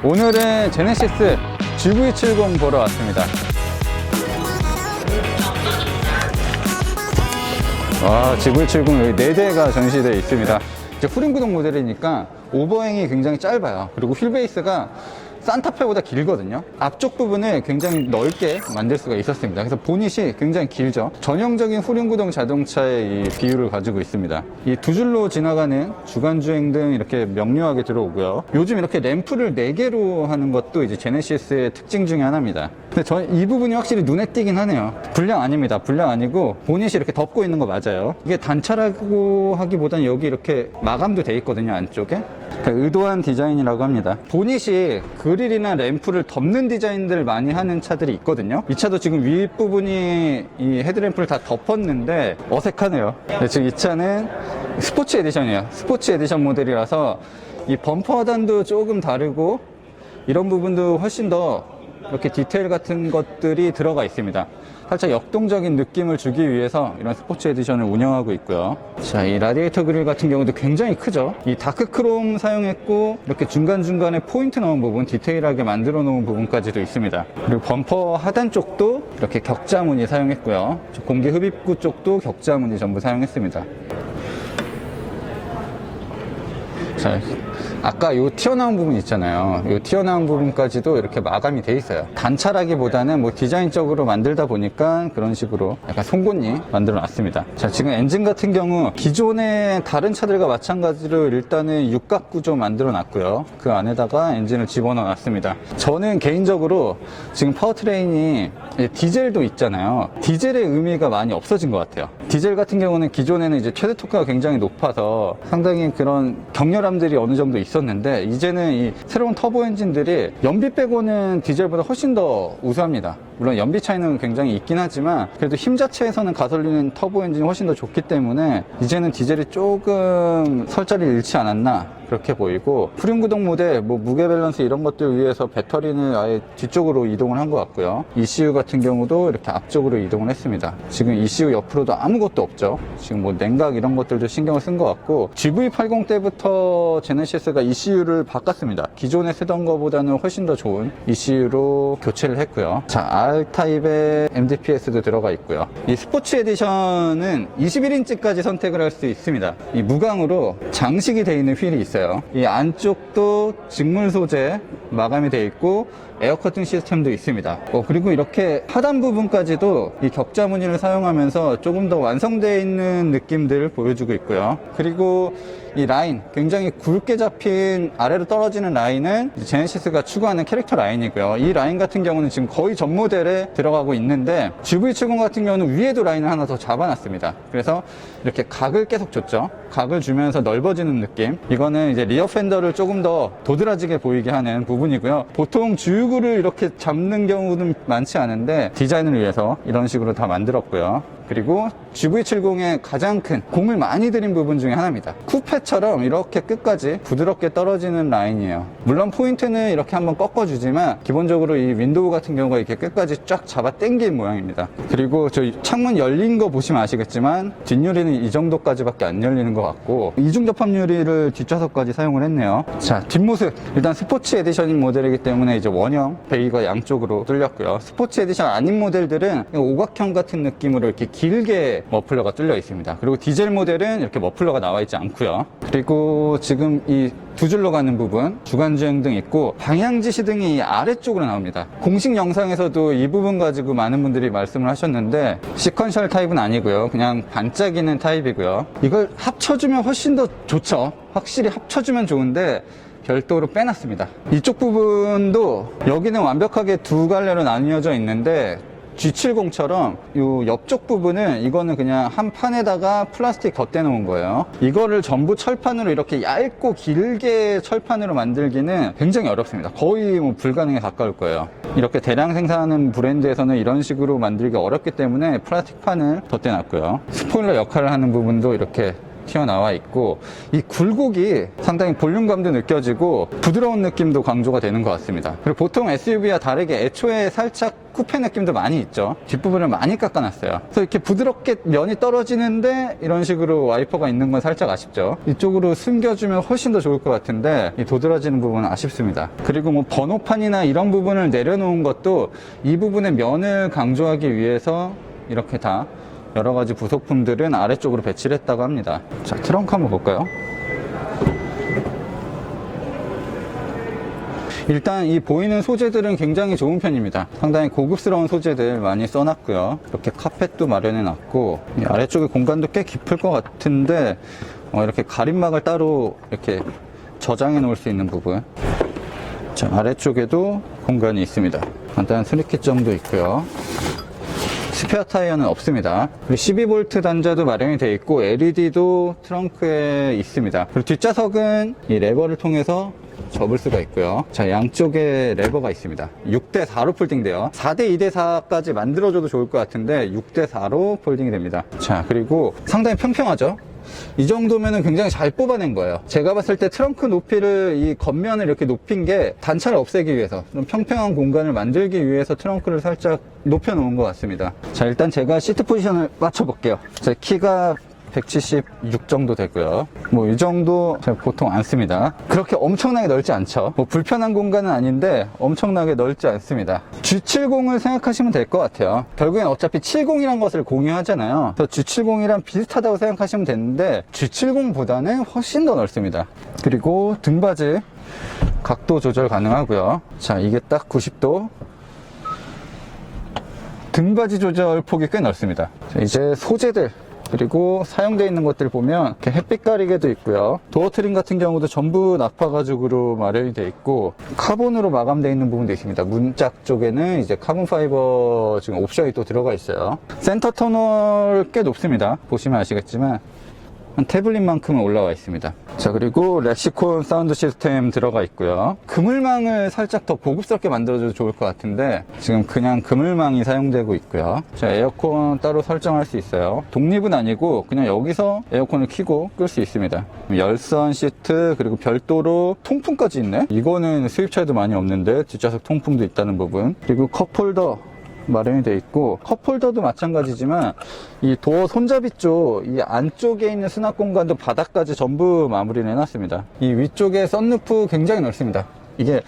오늘은 제네시스 GV70 보러 왔습니다. 와, GV70 여기 4대가 전시되어 있습니다. 이제 후륜구동 모델이니까 오버행이 굉장히 짧아요. 그리고 휠베이스가 산타페보다 길거든요. 앞쪽 부분을 굉장히 넓게 만들 수가 있었습니다. 그래서 보닛이 굉장히 길죠. 전형적인 후륜구동 자동차의 이 비율을 가지고 있습니다. 이 두 줄로 지나가는 주간주행 등 이렇게 명료하게 들어오고요. 요즘 이렇게 램프를 4개로 하는 것도 이제 제네시스의 특징 중에 하나입니다. 근데 저이 부분이 확실히 눈에 띄긴 하네요. 불량 아닙니다. 불량 아니고 보닛이 이렇게 덮고 있는 거 맞아요. 이게 단차라고 하기보다는 여기 이렇게 마감도 돼 있거든요. 안쪽에. 그러니까 의도한 디자인이라고 합니다. 보닛이 그릴이나 램프를 덮는 디자인들을 많이 하는 차들이 있거든요. 이 차도 지금 윗부분이 이 헤드램프를 다 덮었는데 어색하네요. 네, 지금 이 차는 스포츠 에디션이에요. 스포츠 에디션 모델이라서 이 범퍼 하단도 조금 다르고 이런 부분도 훨씬 더 이렇게 디테일 같은 것들이 들어가 있습니다. 살짝 역동적인 느낌을 주기 위해서 이런 스포츠 에디션을 운영하고 있고요. 자, 이 라디에이터 그릴 같은 경우도 굉장히 크죠. 이 다크 크롬 사용했고 이렇게 중간중간에 포인트 넣은 부분, 디테일하게 만들어 놓은 부분까지도 있습니다. 그리고 범퍼 하단 쪽도 이렇게 격자무늬 사용했고요. 저 공기 흡입구 쪽도 격자무늬 전부 사용했습니다. 자, 아까 요 튀어나온 부분 있잖아요. 요 튀어나온 부분까지도 이렇게 마감이 돼 있어요. 단차라기보다는 뭐 디자인적으로 만들다 보니까 그런 식으로 약간 송곳니 만들어 놨습니다. 자, 지금 엔진 같은 경우 기존의 다른 차들과 마찬가지로 일단은 육각 구조 만들어 놨고요. 그 안에다가 엔진을 집어넣어 놨습니다. 저는 개인적으로 지금 파워트레인이 디젤도 있잖아요. 디젤의 의미가 많이 없어진 것 같아요. 디젤 같은 경우는 기존에는 이제 최대 토크가 굉장히 높아서 상당히 그런 격렬함들이 어느 정도 있었는데 이제는 이 새로운 터보 엔진들이 연비 빼고는 디젤보다 훨씬 더 우수합니다. 물론 연비 차이는 굉장히 있긴 하지만 그래도 힘 자체에서는 가솔린 터보 엔진이 훨씬 더 좋기 때문에 이제는 디젤이 조금 설 자리를 잃지 않았나 그렇게 보이고 프림구동 모델 뭐 무게 밸런스 이런 것들 위해서 배터리는 아예 뒤쪽으로 이동을 한 것 같고요. ECU 같은 경우도 이렇게 앞쪽으로 이동을 했습니다. 지금 ECU 옆으로도 아무것도 없죠. 지금 뭐 냉각 이런 것들도 신경을 쓴 것 같고 GV80 때부터 제네시스가 ECU를 바꿨습니다. 기존에 쓰던 것보다는 훨씬 더 좋은 ECU로 교체를 했고요. 자 R타입의 MDPS도 들어가 있고요. 이 스포츠 에디션은 21인치까지 선택을 할 수 있습니다. 이 무광으로 장식이 되어 있는 휠이 있어요. 이 안쪽도 직물 소재 마감이 되어 있고 에어 커팅 시스템도 있습니다. 어, 그리고 이렇게 하단 부분까지도 이 격자 무늬를 사용하면서 조금 더 완성되어 있는 느낌들을 보여주고 있고요. 그리고 이 라인, 굉장히 굵게 잡힌 아래로 떨어지는 라인은 제네시스가 추구하는 캐릭터 라인이고요. 이 라인 같은 경우는 지금 거의 전 모델에 들어가고 있는데 GV70 같은 경우는 위에도 라인을 하나 더 잡아놨습니다. 그래서 이렇게 각을 계속 줬죠. 각을 주면서 넓어지는 느낌. 이거는 이제 리어 펜더를 조금 더 도드라지게 보이게 하는 부분이고요. 보통 주유 구를 이렇게 잡는 경우는 많지 않은데 디자인을 위해서 이런 식으로 다 만들었고요. 그리고 GV70의 가장 큰 공을 많이 들인 부분 중에 하나입니다. 쿠페처럼 이렇게 끝까지 부드럽게 떨어지는 라인이에요. 물론 포인트는 이렇게 한번 꺾어주지만 기본적으로 이 윈도우 같은 경우가 이렇게 끝까지 쫙 잡아 당긴 모양입니다. 그리고 저 창문 열린 거 보시면 아시겠지만 뒷유리는 이 정도까지밖에 안 열리는 것 같고 이중 접합 유리를 뒷좌석까지 사용을 했네요. 자 뒷모습 일단 스포츠 에디션인 모델이기 때문에 이제 원형 베이가 양쪽으로 뚫렸고요. 스포츠 에디션 아닌 모델들은 오각형 같은 느낌으로 이렇게 길게 머플러가 뚫려 있습니다. 그리고 디젤 모델은 이렇게 머플러가 나와 있지 않고요. 그리고 지금 이 두 줄로 가는 부분, 주간주행 등 있고 방향지 시등이 이 아래쪽으로 나옵니다. 공식 영상에서도 이 부분 가지고 많은 분들이 말씀을 하셨는데 시퀀셜 타입은 아니고요. 그냥 반짝이는 타입이고요. 이걸 합쳐주면 훨씬 더 좋죠. 확실히 합쳐주면 좋은데 별도로 빼놨습니다. 이쪽 부분도 여기는 완벽하게 두 갈래로 나뉘어져 있는데 G70처럼 이 옆쪽 부분은 이거는 그냥 한 판에다가 플라스틱 덧대 놓은 거예요. 이거를 전부 철판으로 이렇게 얇고 길게 철판으로 만들기는 굉장히 어렵습니다. 거의 뭐 불가능에 가까울 거예요. 이렇게 대량 생산하는 브랜드에서는 이런 식으로 만들기 어렵기 때문에 플라스틱 판을 덧대 놨고요. 스포일러 역할을 하는 부분도 이렇게 튀어나와 있고 이 굴곡이 상당히 볼륨감도 느껴지고 부드러운 느낌도 강조가 되는 것 같습니다. 그리고 보통 SUV와 다르게 애초에 살짝 쿠페 느낌도 많이 있죠. 뒷부분을 많이 깎아놨어요. 그래서 이렇게 부드럽게 면이 떨어지는데 이런 식으로 와이퍼가 있는 건 살짝 아쉽죠. 이쪽으로 숨겨주면 훨씬 더 좋을 것 같은데 이 도드라지는 부분은 아쉽습니다. 그리고 뭐 번호판이나 이런 부분을 내려놓은 것도 이 부분의 면을 강조하기 위해서 이렇게 다 여러 가지 부속품들은 아래쪽으로 배치를 했다고 합니다. 자, 트렁크 한번 볼까요? 일단 이 보이는 소재들은 굉장히 좋은 편입니다. 상당히 고급스러운 소재들 많이 써놨고요. 이렇게 카펫도 마련해 놨고 이 아래쪽에 공간도 꽤 깊을 것 같은데 어, 이렇게 가림막을 따로 이렇게 저장해 놓을 수 있는 부분. 자, 아래쪽에도 공간이 있습니다. 간단한 스리킷 정도 있고요. 스페어 타이어는 없습니다. 그리고 12V 단자도 마련이 되어 있고 LED도 트렁크에 있습니다. 그리고 뒷좌석은 이 레버를 통해서 접을 수가 있고요. 자, 양쪽에 레버가 있습니다. 6대4로 폴딩돼요. 4대 2대4까지 만들어줘도 좋을 것 같은데 6대4로 폴딩이 됩니다. 자, 그리고 상당히 평평하죠? 이 정도면은 굉장히 잘 뽑아낸 거예요. 제가 봤을 때 트렁크 높이를 이 겉면을 이렇게 높인 게 단차를 없애기 위해서 좀 평평한 공간을 만들기 위해서 트렁크를 살짝 높여 놓은 것 같습니다. 자, 일단 제가 시트 포지션을 맞춰 볼게요. 제 키가 176 정도 되고요. 뭐 이 정도 보통 안 씁니다. 그렇게 엄청나게 넓지 않죠. 뭐 불편한 공간은 아닌데 엄청나게 넓지 않습니다. G70을 생각하시면 될 것 같아요. 결국엔 어차피 70이란 것을 공유하잖아요. 그래서 G70이랑 비슷하다고 생각하시면 되는데 G70보다는 훨씬 더 넓습니다. 그리고 등받이 각도 조절 가능하고요. 자, 이게 딱 90도 등받이 조절 폭이 꽤 넓습니다. 자, 이제 소재들 그리고 사용되어 있는 것들 보면 이렇게 햇빛 가리개도 있고요. 도어 트림 같은 경우도 전부 낙파 가죽으로 마련이 되어 있고 카본으로 마감되어 있는 부분도 있습니다. 문짝 쪽에는 이제 카본 파이버 지금 옵션이 또 들어가 있어요. 센터 터널 꽤 높습니다. 보시면 아시겠지만 한 태블릿만큼은 올라와 있습니다. 자, 그리고 렉시콘 사운드 시스템 들어가 있고요. 그물망을 살짝 더 고급스럽게 만들어줘도 좋을 것 같은데 지금 그냥 그물망이 사용되고 있고요. 자, 에어컨 따로 설정할 수 있어요. 독립은 아니고 그냥 여기서 에어컨을 켜고 끌 수 있습니다. 열선 시트 그리고 별도로 통풍까지 있네? 이거는 수입차에도 많이 없는데 뒷좌석 통풍도 있다는 부분. 그리고 컵홀더 마련이 되어 있고 컵홀더도 마찬가지지만 이 도어 손잡이 쪽 이 안쪽에 있는 수납 공간도 바닥까지 전부 마무리를 해놨습니다. 이 위쪽에 썬루프 굉장히 넓습니다. 이게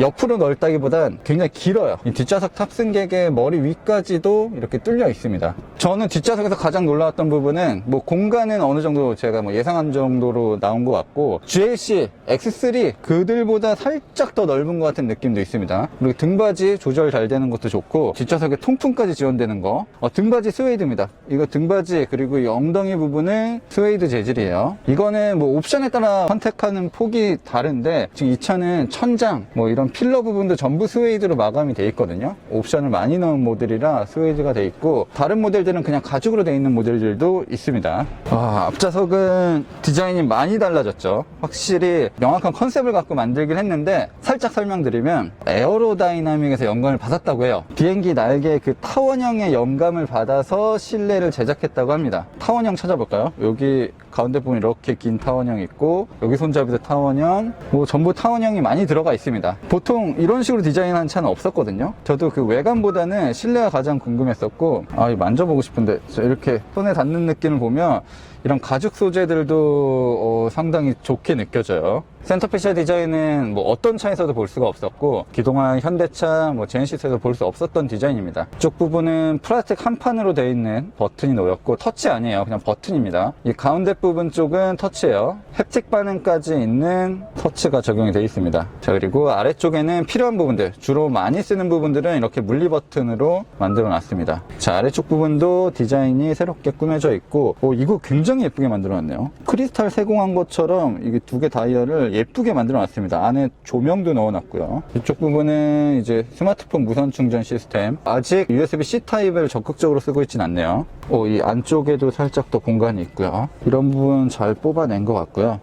옆으로 넓다기보단 굉장히 길어요. 이 뒷좌석 탑승객의 머리 위까지도 이렇게 뚫려 있습니다. 저는 뒷좌석에서 가장 놀라웠던 부분은 뭐 공간은 어느 정도 제가 뭐 예상한 정도로 나온 것 같고 GLC X3 그들보다 살짝 더 넓은 것 같은 느낌도 있습니다. 그리고 등받이 조절 잘 되는 것도 좋고 뒷좌석에 통풍까지 지원되는 거 어, 등받이 스웨이드입니다. 이거 등받이 그리고 이 엉덩이 부분은 스웨이드 재질이에요. 이거는 뭐 옵션에 따라 선택하는 폭이 다른데 지금 이 차는 천장 뭐 이런 필러 부분도 전부 스웨이드로 마감이 돼 있거든요. 옵션을 많이 넣은 모델이라 스웨이드가 돼 있고 다른 모델들은 그냥 가죽으로 돼 있는 모델들도 있습니다. 아, 앞좌석은 디자인이 많이 달라졌죠. 확실히 명확한 컨셉을 갖고 만들긴 했는데 살짝 설명드리면 에어로다이나믹에서 영감을 받았다고 해요. 비행기 날개 그 타원형의 영감을 받아서 실내를 제작했다고 합니다. 타원형 찾아볼까요? 여기 가운데 부분 이렇게 긴 타원형 있고 여기 손잡이도 타원형 뭐 전부 타원형이 많이 들어가 있습니다. 보통 이런 식으로 디자인한 차는 없었거든요. 저도 그 외관보다는 실내가 가장 궁금했었고 아 만져보고 싶은데 저 이렇게 손에 닿는 느낌을 보면 이런 가죽 소재들도 어, 상당히 좋게 느껴져요. 센터피셜 디자인은 뭐 어떤 차에서도 볼 수가 없었고 그동안 현대차, 뭐 제네시스에서 볼 수 없었던 디자인입니다. 이쪽 부분은 플라스틱 한 판으로 되어 있는 버튼이 놓였고 터치 아니에요. 그냥 버튼입니다. 이 가운데 부분 쪽은 터치예요. 햅틱 반응까지 있는 터치가 적용이 되어 있습니다. 자 그리고 아래쪽에는 필요한 부분들 주로 많이 쓰는 부분들은 이렇게 물리 버튼으로 만들어 놨습니다. 자 아래쪽 부분도 디자인이 새롭게 꾸며져 있고 오, 이거 굉장히 예쁘게 만들어 놨네요. 크리스탈 세공한 것처럼 이게 두 개 다이얼을 예쁘게 만들어 놨습니다. 안에 조명도 넣어 놨고요. 이쪽 부분은 이제 스마트폰 무선 충전 시스템. 아직 USB-C 타입을 적극적으로 쓰고 있진 않네요. 오, 이 안쪽에도 살짝 더 공간이 있고요. 이런 부분 잘 뽑아낸 것 같고요.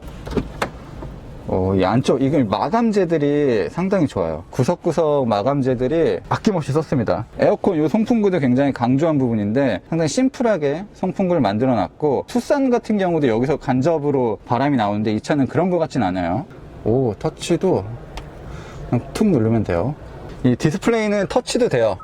어, 이 안쪽, 이게 마감재들이 상당히 좋아요. 구석구석 마감재들이 아낌없이 썼습니다. 에어컨 이 송풍구도 굉장히 강조한 부분인데 상당히 심플하게 송풍구를 만들어 놨고 투싼 같은 경우도 여기서 간접으로 바람이 나오는데 이 차는 그런 것 같진 않아요. 오, 터치도 그냥 툭 누르면 돼요. 이 디스플레이는 터치도 돼요.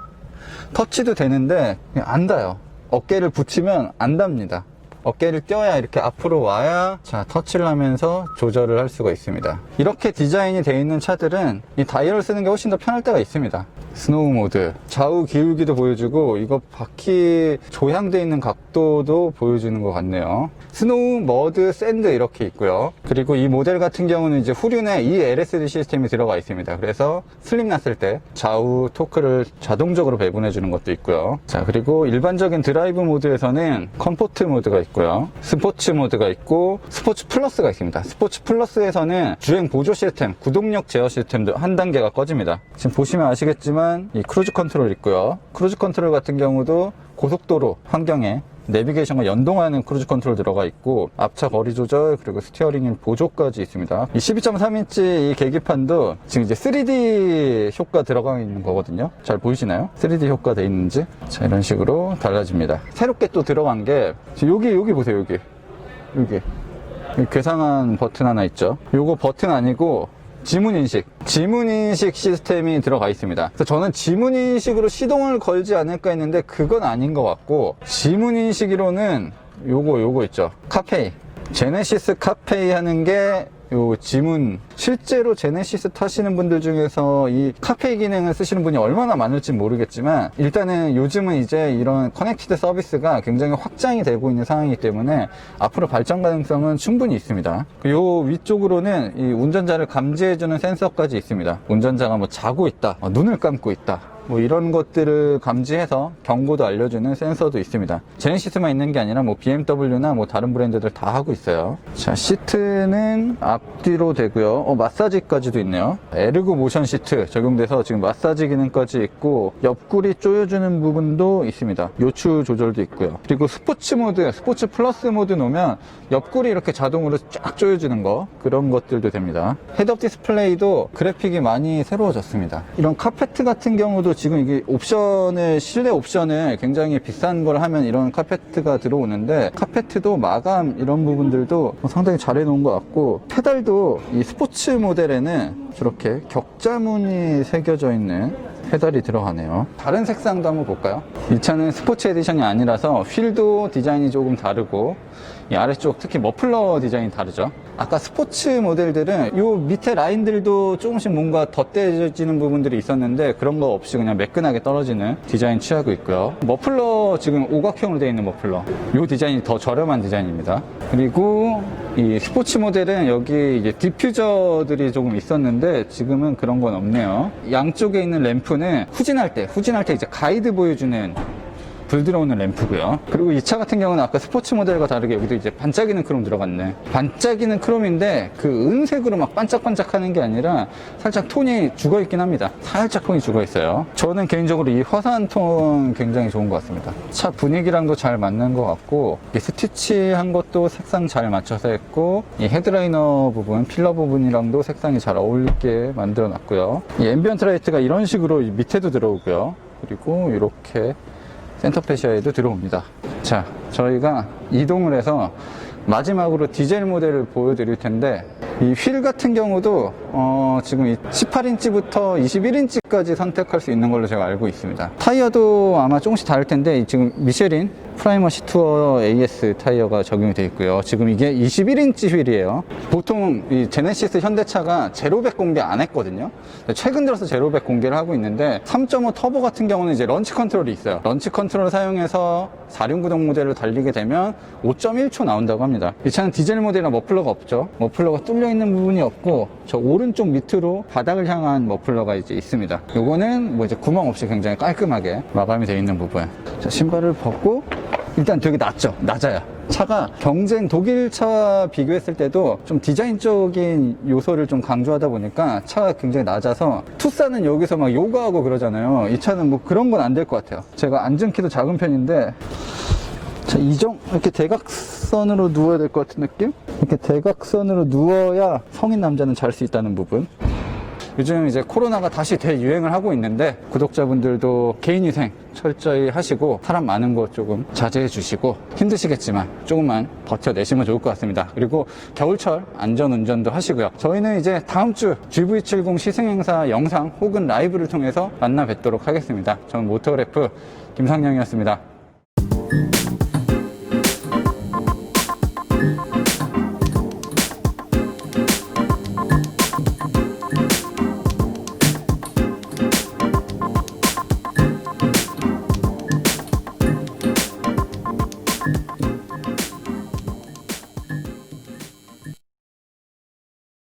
터치도 되는데 안 닿아요. 어깨를 붙이면 안 닿습니다. 어깨를 떼어야 이렇게 앞으로 와야 자 터치를 하면서 조절을 할 수가 있습니다. 이렇게 디자인이 되어 있는 차들은 이 다이얼을 쓰는 게 훨씬 더 편할 때가 있습니다. 스노우 모드, 좌우 기울기도 보여주고 이거 바퀴 조향되어 있는 각도도 보여주는 것 같네요. 스노우, 머드, 샌드 이렇게 있고요. 그리고 이 모델 같은 경우는 이제 후륜에 이 LSD 시스템이 들어가 있습니다. 그래서 슬립 났을 때 좌우 토크를 자동적으로 배분해 주는 것도 있고요. 자, 그리고 일반적인 드라이브 모드에서는 컴포트 모드가 있고요. 스포츠 모드가 있고 스포츠 플러스가 있습니다. 스포츠 플러스에서는 주행 보조 시스템, 구동력 제어 시스템도 한 단계가 꺼집니다. 지금 보시면 아시겠지만 이 크루즈 컨트롤 있고요. 크루즈 컨트롤 같은 경우도 고속도로 환경에 내비게이션과 연동하는 크루즈 컨트롤 들어가 있고 앞차 거리 조절 그리고 스티어링 보조까지 있습니다. 이 12.3인치 이 계기판도 지금 이제 3D 효과 들어가 있는 거거든요. 잘 보이시나요? 3D 효과 돼 있는지 자 이런 식으로 달라집니다. 새롭게 또 들어간 게 여기 여기 보세요 여기 여기 괴상한 버튼 하나 있죠. 요거 버튼 아니고 지문 인식, 지문 인식 시스템이 들어가 있습니다. 그래서 저는 지문 인식으로 시동을 걸지 않을까 했는데 그건 아닌 것 같고 지문 인식으로는 요거 요거 있죠. 카페이. 제네시스 카페이 하는 게 요 지문 실제로 제네시스 타시는 분들 중에서 이 카페이 기능을 쓰시는 분이 얼마나 많을지 모르겠지만 일단은 요즘은 이제 이런 커넥티드 서비스가 굉장히 확장이 되고 있는 상황이기 때문에 앞으로 발전 가능성은 충분히 있습니다. 요 위쪽으로는 이 운전자를 감지해주는 센서까지 있습니다. 운전자가 뭐 자고 있다, 어, 눈을 감고 있다. 뭐 이런 것들을 감지해서 경고도 알려주는 센서도 있습니다. 제네시스만 있는 게 아니라 뭐 BMW나 뭐 다른 브랜드들 다 하고 있어요. 자, 시트는 앞뒤로 되고요. 어, 마사지까지도 있네요. 에르고 모션 시트 적용돼서 지금 마사지 기능까지 있고 옆구리 조여주는 부분도 있습니다. 요추 조절도 있고요. 그리고 스포츠 모드, 스포츠 플러스 모드 놓으면 옆구리 이렇게 자동으로 쫙 조여주는 거 그런 것들도 됩니다. 헤드업 디스플레이도 그래픽이 많이 새로워졌습니다. 이런 카페트 같은 경우도 지금 이게 옵션을 실내 옵션을 굉장히 비싼 걸 하면 이런 카페트가 들어오는데 카페트도 마감 이런 부분들도 상당히 잘 해놓은 것 같고 페달도 이 스포츠 모델에는 저렇게 격자문이 새겨져 있는 페달이 들어가네요. 다른 색상도 한번 볼까요? 이 차는 스포츠 에디션이 아니라서 휠도 디자인이 조금 다르고 이 아래쪽 특히 머플러 디자인이 다르죠. 아까 스포츠 모델들은 이 밑에 라인들도 조금씩 뭔가 덧대지는 부분들이 있었는데 그런 거 없이 그냥 매끈하게 떨어지는 디자인 취하고 있고요. 머플러 지금 오각형으로 되어 있는 머플러. 이 디자인이 더 저렴한 디자인입니다. 그리고 이 스포츠 모델은 여기 이제 디퓨저들이 조금 있었는데 지금은 그런 건 없네요. 양쪽에 있는 램프는 후진할 때, 후진할 때 이제 가이드 보여주는 불 들어오는 램프고요. 그리고 이 차 같은 경우는 아까 스포츠 모델과 다르게 여기도 이제 반짝이는 크롬 들어갔네. 반짝이는 크롬인데 그 은색으로 막 반짝반짝 하는 게 아니라 살짝 톤이 죽어 있긴 합니다. 살짝 톤이 죽어 있어요. 저는 개인적으로 이 화사한 톤 굉장히 좋은 것 같습니다. 차 분위기랑도 잘 맞는 것 같고 이 스티치한 것도 색상 잘 맞춰서 했고 이 헤드라이너 부분, 필러 부분이랑도 색상이 잘 어울리게 만들어 놨고요. 이 앰비언트 라이트가 이런 식으로 밑에도 들어오고요. 그리고 이렇게 센터페시아에도 들어옵니다. 자, 저희가 이동을 해서 마지막으로 디젤 모델을 보여드릴 텐데 이 휠 같은 경우도 어, 지금 18인치부터 21인치까지 선택할 수 있는 걸로 제가 알고 있습니다. 타이어도 아마 조금씩 다를 텐데 지금 미쉐린 프라이머 시투어 AS 타이어가 적용이 되어 있고요. 지금 이게 21인치 휠이에요. 보통 이 제네시스 현대차가 제로백 공개 안 했거든요. 최근 들어서 제로백 공개를 하고 있는데 3.5 터보 같은 경우는 이제 런치 컨트롤이 있어요. 런치 컨트롤을 사용해서 4륜구동 모델을 달리게 되면 5.1초 나온다고 합니다. 이 차는 디젤 모델이나 머플러가 없죠. 머플러가 뚫려 있는 부분이 없고 저 오른쪽 밑으로 바닥을 향한 머플러가 이제 있습니다. 요거는 뭐 이제 구멍 없이 굉장히 깔끔하게 마감이 되어 있는 부분. 자, 신발을 벗고 일단 되게 낮죠. 낮아요. 차가 경쟁 독일 차와 비교했을 때도 좀 디자인적인 요소를 좀 강조하다 보니까 차가 굉장히 낮아서 투싼은 여기서 막 요가하고 그러잖아요. 이 차는 뭐 그런 건 안 될 것 같아요. 제가 앉은 키도 작은 편인데 자, 이정, 이렇게 대각선으로 누워야 될 것 같은 느낌? 이렇게 대각선으로 누워야 성인 남자는 잘 수 있다는 부분. 요즘 이제 코로나가 다시 대유행을 하고 있는데 구독자분들도 개인위생 철저히 하시고 사람 많은 곳 조금 자제해 주시고 힘드시겠지만 조금만 버텨내시면 좋을 것 같습니다. 그리고 겨울철 안전운전도 하시고요. 저희는 이제 다음 주 GV70 시승행사 영상 혹은 라이브를 통해서 만나 뵙도록 하겠습니다. 저는 모토그래프 김상영이었습니다.